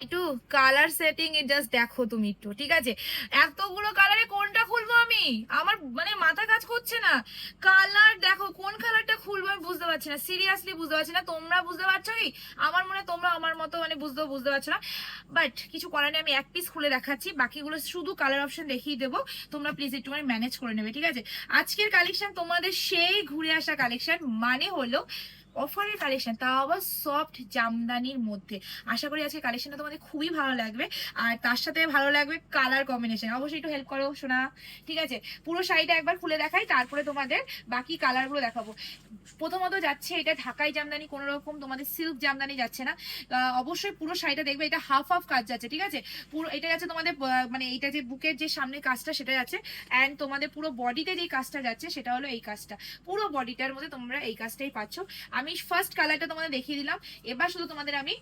একটু colour setting এ just দেখো তুমি একটু, ঠিক আছে? এতগুলো কালারে কোনটা খুলবো আমি? আমার মানে মাথা কাজ করছে না। কালার দেখো, কোন কালারটা খুলবো আমি বুঝতে পারছি না। সিরিয়াসলি বুঝতে পারছি না। তোমরা বুঝতে পারছ কি? আমার মনে তোমরা আমার মতো মানে বুঝতেও বুঝতে পারছ না। বাট কিছু করার নেই, আমি এক পিস খুলে দেখাচ্ছি। বাকিগুলো শুধু কালার অপশন দেখিয়ে দেবো। তোমরা প্লিজ একটুখানি ম্যানেজ করে নেবে, ঠিক আছে? আজকের কালেকশন তোমাদের সেই ঘুরে আসা কালেকশন মানে হলো অফারের কালেকশন তাও আবার সফট জামদানির মধ্যে। আশা করি আজকে কালেকশনটা তোমাদের খুবই ভালো লাগবে। আর তার সাথে ভালো লাগবে কালার কম্বিনেশন অবশ্যই একটু হেল্প করো শোনা ঠিক আছে? পুরো শাড়িটা একবার খুলে দেখাই, তারপরে তোমাদের বাকি কালারগুলো দেখাবো। প্রথমত যাচ্ছে এটা ঢাকাই জামদানি কোনো রকম তোমাদের সিল্ক জামদানি যাচ্ছে না। অবশ্যই পুরো শাড়িটা দেখবে, এটা হাফ হাফ কাজ যাচ্ছে, ঠিক আছে? পুরো, এটা যাচ্ছে তোমাদের মানে এটা যে বুকের যে সামনে কাজটা, সেটা যাচ্ছে। অ্যান্ড তোমাদের পুরো বডিতে যে কাজটা যাচ্ছে, সেটা হলো এই কাজটা। পুরো বডিটার মধ্যে তোমরা এই কাজটাই পাচ্ছ। আমি ফার্স্ট কালারটা তোমাদের দেখিয়ে দিলাম। এবার শুধু তোমাদের আমি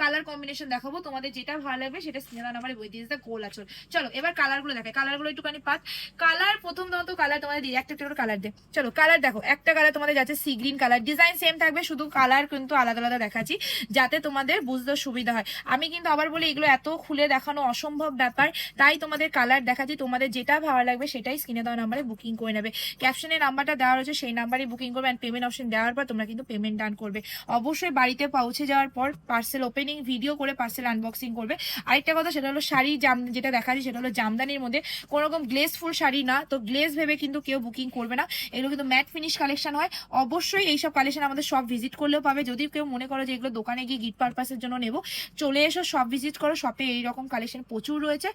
কালার কম্বিনেশন দেখাবো। তোমাদের যেটা ভালো লাগবে সেটা স্ক্রিনে নাম্বারে বই দিয়ে গোল আচল চলো, এবার কালারগুলো দেখাই। কালারগুলো একটুখানি পাত। কালার প্রথম তোমার তো কালার তোমাদের দিয়ে একটা একটা কালার দে চলো কালার দেখো। একটা কালার তোমাদের যাচ্ছে sea green colour design same থাকবে, শুধু কালার কিন্তু আলাদা আলাদা দেখাচ্ছি, যাতে তোমাদের বুঝতে সুবিধা হয়। আমি কিন্তু আবার বলি, এগুলো এত খুলে দেখানো অসম্ভব ব্যাপার। তাই তোমাদের কালার দেখাচ্ছি। তোমাদের যেটা ভালো লাগবে সেটাই স্ক্রিনে দেওয়া নাম্বারে বুকিং করে নেবে। ক্যাপশনে নাম্বারটা দেওয়া রয়েছে, সেই নাম্বারে বুকিং করবে অ্যান্ড পেমেন্ট অপশন দেওয়ার পর তোমরা কিন্তু পেমেন্ট ডান করবে। অবশ্যই বাড়িতে পৌঁছে যাওয়ার পর পার্সেল ওপেনিং ভিডিও করে পার্সেল আনবক্সিং করবে। আরেকটা কথা, সেটা হলো শাড়ি জাম, যেটা দেখা দেখাচ্ছি, সেটা হলো জামদানির মধ্যে। কোনো রকম গ্লেসফুল শাড়ি না, তো গ্লেস ভেবে কিন্তু কেউ বুকিং করবে না। এগুলো কিন্তু ম্যাট ফিনিশ কালেকশন হয়। অবশ্যই এইসব কালেকশন আমাদের সব ভিজিট করলেও পাবে। যদি কেউ মনে করো যে এগুলো দোকানে গিয়ে গিট পারপাসের জন্য নেব, চলে এসো সব ভিজিট করো। শপে এইরকম কালেকশন প্রচুর রয়েছে।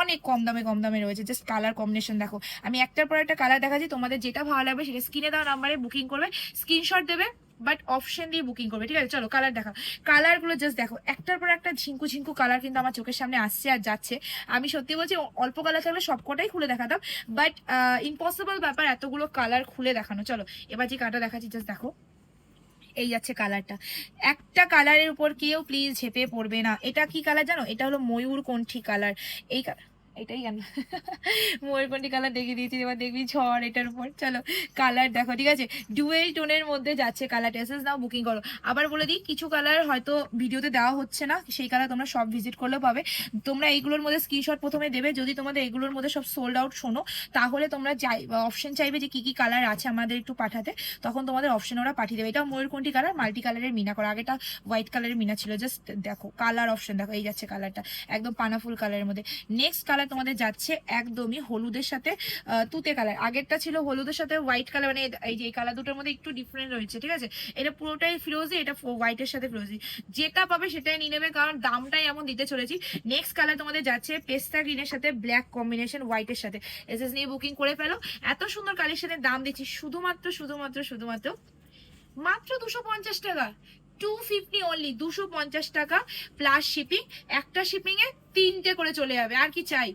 অনেক কম দামে কম দামে রয়েছে। জাস্ট কালার কম্বিনেশন দেখো। আমি একটার পর একটা কালার দেখাচ্ছি। তোমাদের যেটা ভালো লাগবে, সেটা স্ক্রিনে দেওয়া নাম্বারে বুকিং করবে। স্ক্রিনশট দেবে। বাট অপশন দিয়ে বুকিং করবে, ঠিক আছে? চলো কালার দেখা কালারগুলো জাস্ট দেখো। একটার পর একটা ঝিঙ্কু ঝিঙ্কু কালার কিন্তু আমার চোখের সামনে আসছে আর যাচ্ছে। আমি সত্যি বলছি অল্প কালার থাকলে সবকটাই খুলে দেখাতাম। বাট ইম্পসিবল ব্যাপার, এতগুলো কালার খুলে দেখানো। চলো, এবার যে কালারটা দেখাচ্ছি জাস্ট দেখো। এই যাচ্ছে কালারটা একটা কালারের উপর কেউ প্লিজ ঝেপে পড়বে না। এটা কি কালার জানো? এটা হলো ময়ূর কণ্ঠী কালার এই কালার এটাই কেন? ময়ূরকণ্ঠী কালার দেখিয়ে দিয়েছি, এবার দেখবি ঝড় এটার উপর। চলো কালার দেখো, ঠিক আছে? ডুয়েল টোনের মধ্যে যাচ্ছে কালার এসেস নাও বুকিং করো। আবার বলে দিই, কিছু কালার হয়তো ভিডিওতে দেওয়া হচ্ছে না, সেই কালার তোমরা সব ভিজিট করলেও পাবে। তোমরা এইগুলোর মধ্যে স্ক্রিনশট প্রথমে দেবে। যদি তোমাদের এগুলোর মধ্যে সব সোল্ড আউট শোনো, তাহলে তোমরা চাই অপশন চাইবে যে কি কি কালার আছে আমাদের একটু পাঠাতে। তখন তোমাদের অপশন ওরা পাঠিয়ে দেবে। এটা ময়ূরকণ্ঠী কালার মাল্টি কালারের মিনা করা। আগেটা হোয়াইট কালারের মিনা ছিল। জাস্ট দেখো কালার অপশন দেখো, এই যাচ্ছে কালারটা একদম পানাফুল কালারের মধ্যে। নেক্সট কালার তোমাদের যাচ্ছে একদমই হলুদের সাথে তুতে কালার আগেরটা ছিল হলুদের সাথে হোয়াইট কালার মানে এই যে এই কালার দুটোর মধ্যে একটু ডিফারেন্ট রয়েছে, ঠিক আছে? এটা পুরোটাই ফিরোজি এটা হোয়াইটের সাথে ফিরোজি যেটা পাবে সেটাই নিয়ে নেবে, কারণ দামটাই এমন দিতে চলেছি। নেক্সট কালার তোমাদের যাচ্ছে পেস্তা গ্রিনের সাথে ব্ল্যাক কম্বিনেশন হোয়াইটের সাথে। এস এস নিয়ে বুকিং করে ফেলো। এত সুন্দর কালেকশনের দাম দিচ্ছি, শুধুমাত্র শুধুমাত্র শুধুমাত্র মাত্র দুশো পঞ্চাশ টাকা। টু ফিফটি অনলি দুশো পঞ্চাশ টাকা প্লাস শিপিং একটা শিপিংয়ে তিনটে করে চলে যাবে। আর কি চাই?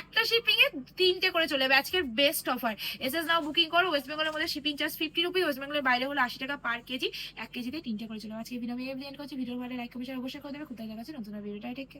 একটা শিপিংয়ে তিনটে করে চলে যাবে। আজকের best offer S S now booking করো। ওয়েস্ট বেঙ্গলের মধ্যে shipping charge fifty rupee West বেঙ্গলের বাইরে হলো আশি টাকা পার কেজি এক কেজিতে তিনটে করে চলে যাবে। আজকে ভিডিও এন্ড করছি। ভিডিও ভালো লাইক কমেন্ট অবশ্যই করে দেবে। কোথায় দেখাচ্ছে নতুন ভিডিওটাই টেক